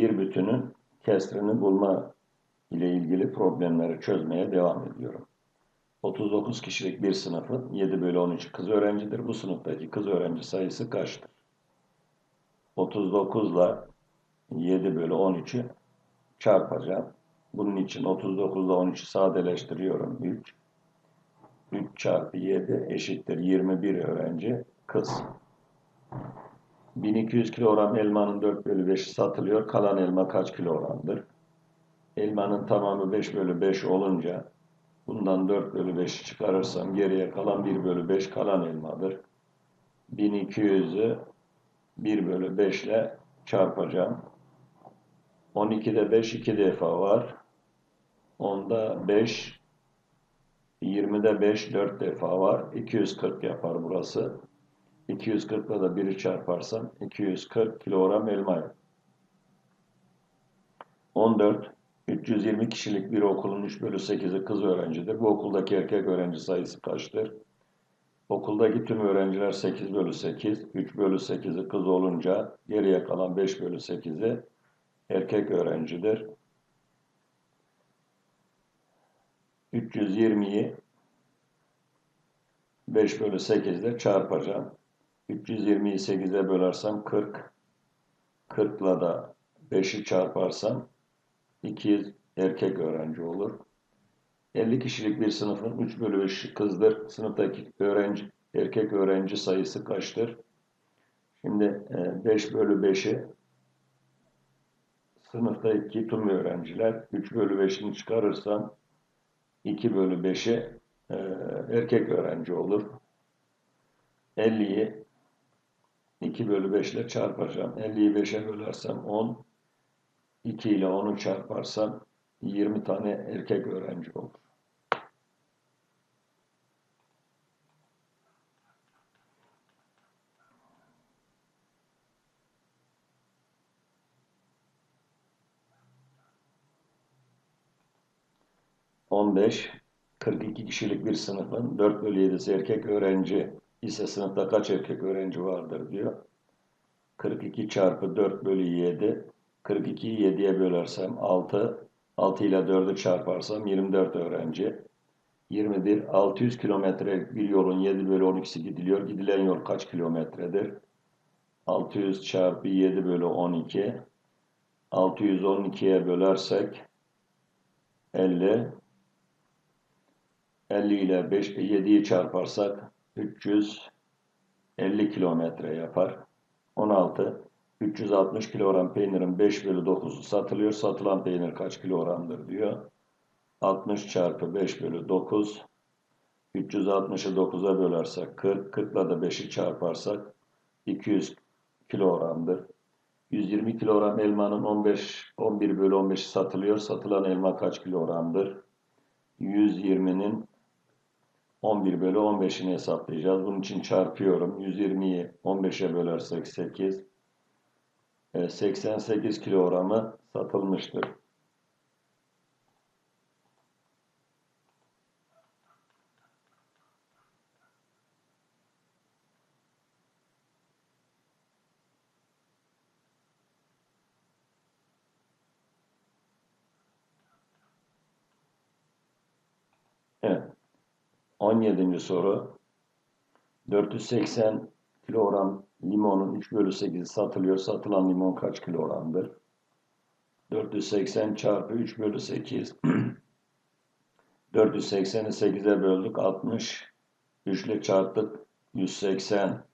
bir bütünün kesrini bulma ile ilgili problemleri çözmeye devam ediyorum. 39 kişilik bir sınıfın 7 bölü 13 kız öğrencidir. Bu sınıftaki kız öğrenci sayısı kaçtır? 39 ile 7 bölü 13'ü çarpacağım. Bunun için 39 ile 13'ü sadeleştiriyorum. 3. 3 çarpı 7 eşittir 21 öğrenci kız. 1200 kilogram elmanın 4 bölü 5'i satılıyor. Kalan elma kaç kilogramdır? Elmanın tamamı 5 bölü 5 olunca bundan 4 bölü 5'i çıkarırsam geriye kalan 1 bölü 5 kalan elmadır. 1200'ü 1 bölü 5 ile çarpacağım. 12'de 5 2 defa var. 10'da 5 20'de 5 4 defa var. 240 yapar burası. 240 ile de 1'i çarparsam 240 kilogram elma. 14 320 kişilik bir okulun 3 bölü 8'i kız öğrencidir. Bu okuldaki erkek öğrenci sayısı kaçtır? Okuldaki tüm öğrenciler 8 bölü 8. 3 bölü 8'i kız olunca geriye kalan 5 bölü 8'i erkek öğrencidir. 320'yi 5 bölü 8 ile çarpacağım. 320'yi 8'e bölersem 40. 40 ile da 5'i çarparsam 2 erkek öğrenci olur. 50 kişilik bir sınıfın 3 bölü 5'i kızdır. Sınıftaki öğrenci, erkek öğrenci sayısı kaçtır? Şimdi 5 bölü 5'i sınıftaki tüm öğrenciler 3 bölü 5'ini çıkarırsam 2 bölü 5'i e, erkek öğrenci olur. 50'yi 2 bölü 5 ile çarpacağım. 50'yi 5'e bölersem 10. 2 ile 10'u çarparsam 20 tane erkek öğrenci olur. On beş, 42 kişilik bir sınıfın 4 bölü 7'si erkek öğrenci ise sınıfta kaç erkek öğrenci vardır diyor. 42 çarpı 4 bölü 7 42'yi 7'ye bölersem 6 6 ile 4'ü çarparsam 24 öğrenci 21 600 kilometre bir yolun 7 bölü 12'si gidiliyor. Gidilen yol kaç kilometredir? 600 çarpı 7 bölü 12 612'ye bölersek 50 50 ile 5 7'yi çarparsak 350 kilometre yapar. 16 360 kilogram peynirin 5 bölü 9'u satılıyor. Satılan peynir kaç kilogramdır diyor. 60 çarpı 5 bölü 9 360'ı 9'a bölersek 40. 40 ile de 5'i çarparsak 200 kilogramdır. 120 kilogram elmanın 15 11 bölü 15'i satılıyor. Satılan elma kaç kilogramdır? 120'nin 11 bölü 15'ini hesaplayacağız. Bunun için çarpıyorum. 120'yi 15'e bölersek 8. 88 kilogramı satılmıştır. Evet. 17. soru. 480 kilogram limonun 3 bölü 8'i satılıyor. Satılan limon kaç kilogramdır? 480 çarpı 3 bölü 8. 480'i 8'e böldük. 60. 3 ile çarptık. 180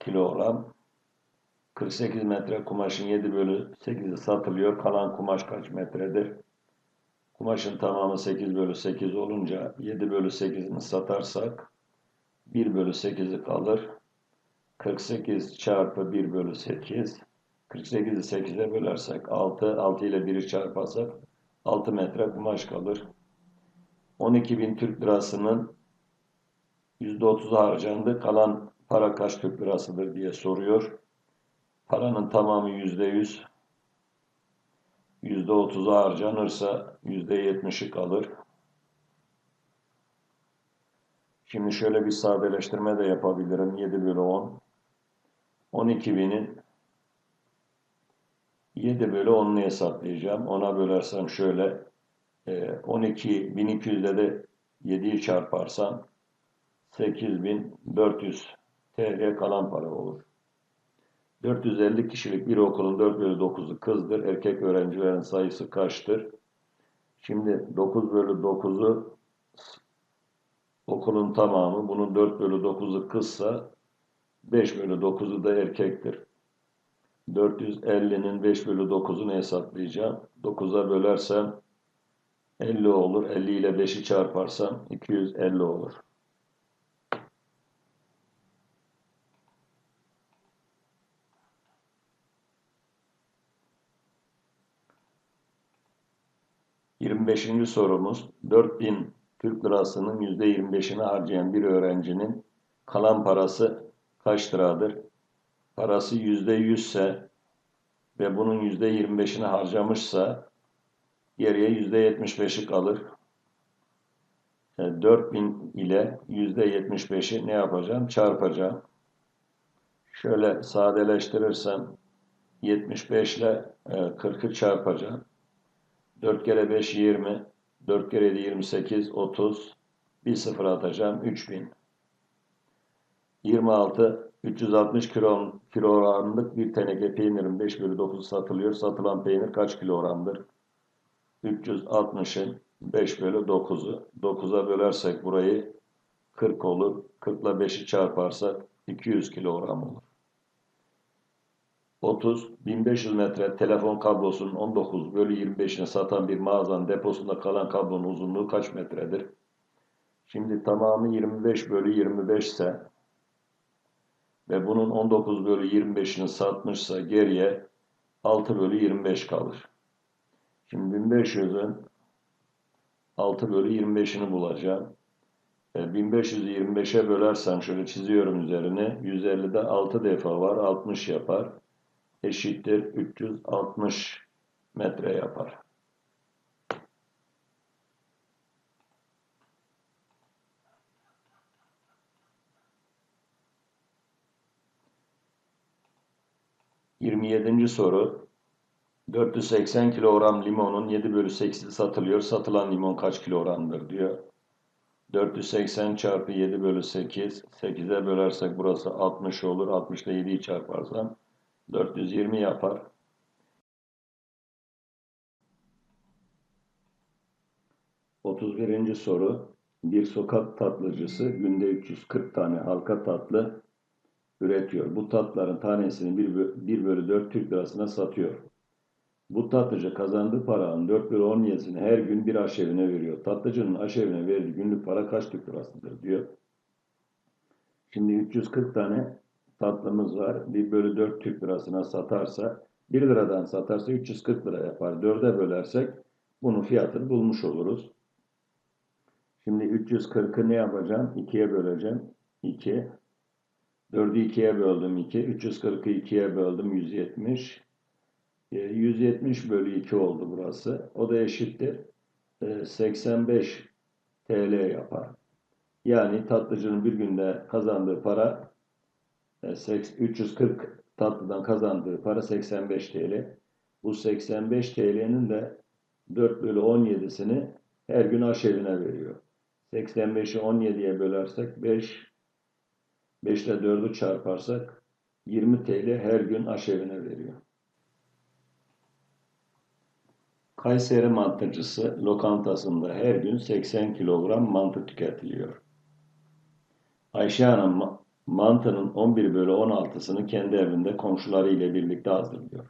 kilogram. 48 metre kumaşın 7 bölü 8'i satılıyor. Kalan kumaş kaç metredir? Kumaşın tamamı 8 bölü 8 olunca 7 bölü 8'ini satarsak 1 bölü 8'i kalır. 48 çarpı 1 bölü 8. 48'i 8'e bölersek 6. 6 ile 1'i çarparsak 6 metre kumaş kalır. 12 bin Türk lirasının %30'u harcandı. Kalan para kaç Türk lirasıdır diye soruyor. Paranın tamamı %100. %30'u harcanırsa %70'i kalır. Şimdi şöyle bir sadeleştirme de yapabilirim. 7 bölü 10. 12 binin 7 bölü 10'unu hesaplayacağım. Ona bölersem şöyle e, 12 1200'de de 7'yi çarparsam 8400 TL kalan para olur. 450 kişilik bir okulun 4 bölü 9'u kızdır. Erkek öğrencilerin sayısı kaçtır? Şimdi 9 bölü 9'u okulun tamamı. Bunun 4 bölü 9'u kızsa 5 bölü 9'u da erkektir. 450'nin 5 bölü 9'unu hesaplayacağım. 9'a bölersem 50 olur. 50 ile 5'i çarparsam 250 olur. Yirmi beşinci sorumuz 4000 Türk lirasının %25'ini harcayan bir öğrencinin kalan parası kaç liradır? Parası %100 ise ve bunun %25'ini harcamışsa geriye %75'i kalır. Yani 4000 ile %75'i ne yapacağım? Çarpacağım. Şöyle sadeleştirirsem 75 ile 40'ı çarpacağım. 4 kere 5 20, 4 kere 7 28, 30, bir sıfır atacağım 3000. 26, 360 kilo, kilogramlık bir teneke peynirin 5 bölü 9 satılıyor. Satılan peynir kaç kilogramdır? 360'ın 5 bölü 9'u. 9'a bölersek burayı 40 olur. 40 ile 5'i çarparsak 200 kilogram olur. 30, 1500 metre telefon kablosunun 19 bölü 25'ini satan bir mağazanın deposunda kalan kablonun uzunluğu kaç metredir? Şimdi tamamı 25 bölü 25 ise ve bunun 19 bölü 25'ini satmışsa geriye 6 bölü 25 kalır. Şimdi 1500'ün 6 bölü 25'ini bulacağım. 1500'ü 25'e bölersem şöyle çiziyorum üzerine. 150'de 6 defa var. 60 yapar. Eşittir 360 metre yapar. Yirmi yedinci soru. 480 kilogram limonun 7 bölü 8'i satılıyor. Satılan limon kaç kilogramdır diyor. 480 çarpı 7 bölü 8. 8'e bölersek burası 60 olur. 60 ile 7'yi çarparsam 420 yapar. Otuz birinci soru. Bir sokak tatlıcısı günde 340 tane halka tatlı üretiyor. Bu tatların tanesini 1 bölü 4 Türk lirasına satıyor. Bu tatlıcı kazandığı paranın 4 bölü 17'sini her gün bir aşevine veriyor. Tatlıcının aşevine verdiği günlük para kaç Türk lirasıdır diyor. Şimdi 340 tane tatlımız var. 1 bölü 4 Türk lirasına satarsa 1 liradan satarsa 340 lira yapar. 4'e bölersek bunun fiyatını bulmuş oluruz. Şimdi 340'ı ne yapacağım? 2'ye böleceğim. 2. 4'ü 2'ye böldüm 2. 340'ı 2'ye böldüm 170. 170 bölü 2 oldu burası. O da eşittir. 85 TL yapar. Yani tatlıcının bir günde kazandığı para 340 tatlıdan kazandığı para 85 TL. Bu 85 TL'nin de 4 bölü 17'sini her gün aşevine veriyor. 85'i 17'ye bölersek 5, 5 ile 4'ü çarparsak 20 TL her gün aşevine veriyor. Kayseri mantıcısı lokantasında her gün 80 kilogram mantı tüketiliyor. Ayşe Hanım mantının 11 bölü 16'sını kendi evinde komşuları ile birlikte hazırlıyor.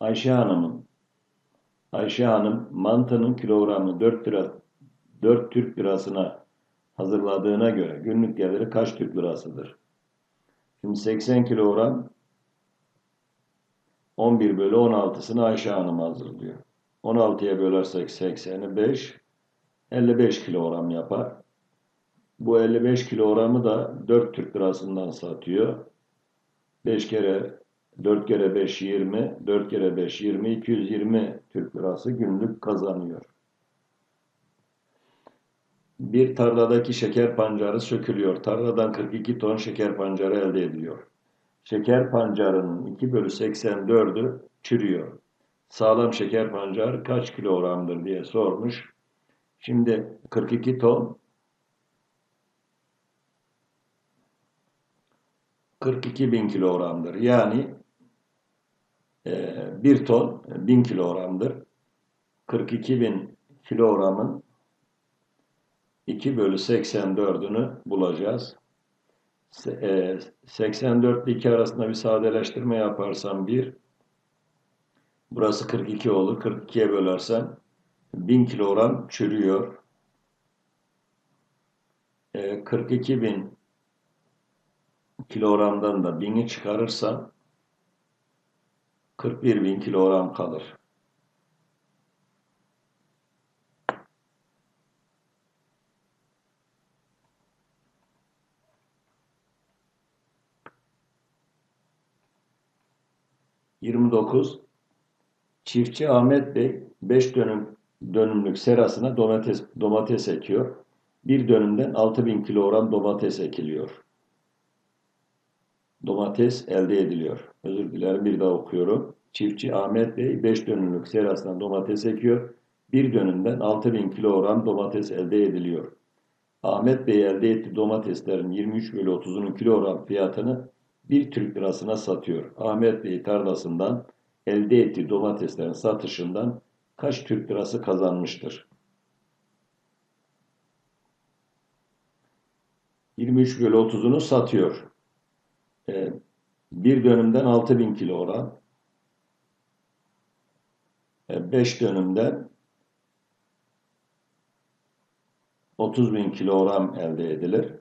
Ayşe Hanım'ın Ayşe Hanım mantının kilogramı 4 lira 4 Türk lirasına hazırladığına göre günlük geliri kaç Türk lirasıdır? Şimdi 80 kilogram 11 bölü 16'sını Ayşe Hanım hazırlıyor. 16'ya bölersek 80'i 5, 55 kilogram yapar. Bu 55 kilogramı da 4 Türk lirasından satıyor. 5 kere 4 kere 5 20, 4 kere 5 20, 220 Türk lirası günlük kazanıyor. Bir tarladaki şeker pancarı sökülüyor. Tarladan 42 ton şeker pancarı elde ediliyor. Şeker pancarının 2 bölü 84'ü çürüyor. sağlam şeker pancarı kaç kilogramdır diye sormuş. Şimdi 42 ton 42 bin kilogramdır. Yani e, 1 ton 1000 kilogramdır. 42 bin kilogramın 2 bölü 84'ünü bulacağız. Se- e, 84 ile 2 arasında bir sadeleştirme yaparsam 1 burası 42 olur. 42'ye bölersem 1000 kilogram çürüyor. E, 42 bin kilogramdan da 1000'i çıkarırsam 41 bin kilogram kalır. Yirmi dokuz. Çiftçi Ahmet Bey 5 dönüm dönümlük serasına domates domates ekiyor. Bir dönümden 6000 kilogram domates ekiliyor. Domates elde ediliyor. Özür dilerim bir daha okuyorum. Çiftçi Ahmet Bey 5 dönümlük serasına domates ekiyor. Bir dönümden 6000 kilogram domates elde ediliyor. Ahmet Bey elde ettiği domateslerin 23 bölü 30'unun kilogram fiyatını 1 Türk lirasına satıyor. Ahmet Bey tarlasından elde ettiği domateslerin satışından kaç Türk lirası kazanmıştır? 23 bölü 30'unu satıyor. Ee, bir dönümden 6000 kilogram. 5 dönümden 30 bin kilogram elde edilir.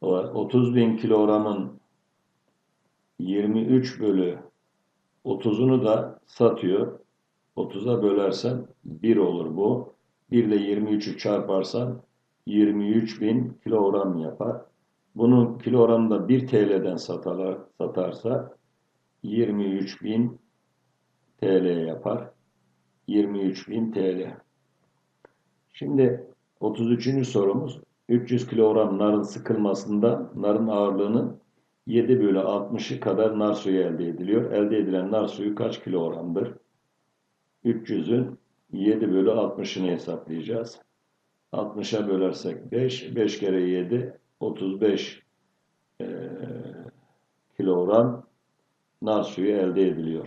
O 30 bin kilogramın 23 bölü 30'unu da satıyor. 30'a bölersem 1 olur bu. 1 ile 23'ü çarparsam 23 bin kilogram yapar. Bunun kilogramını da 1 TL'den satarlar, satarsa 23 bin TL yapar. 23 bin TL. Şimdi 33. sorumuz 300 kilogram narın sıkılmasında narın ağırlığının 7 bölü 60'ı kadar nar suyu elde ediliyor. Elde edilen nar suyu kaç kilogramdır? 300'ün 7 bölü 60'ını hesaplayacağız. 60'a bölersek 5, 5 kere 7, 35 eee, kilogram nar suyu elde ediliyor.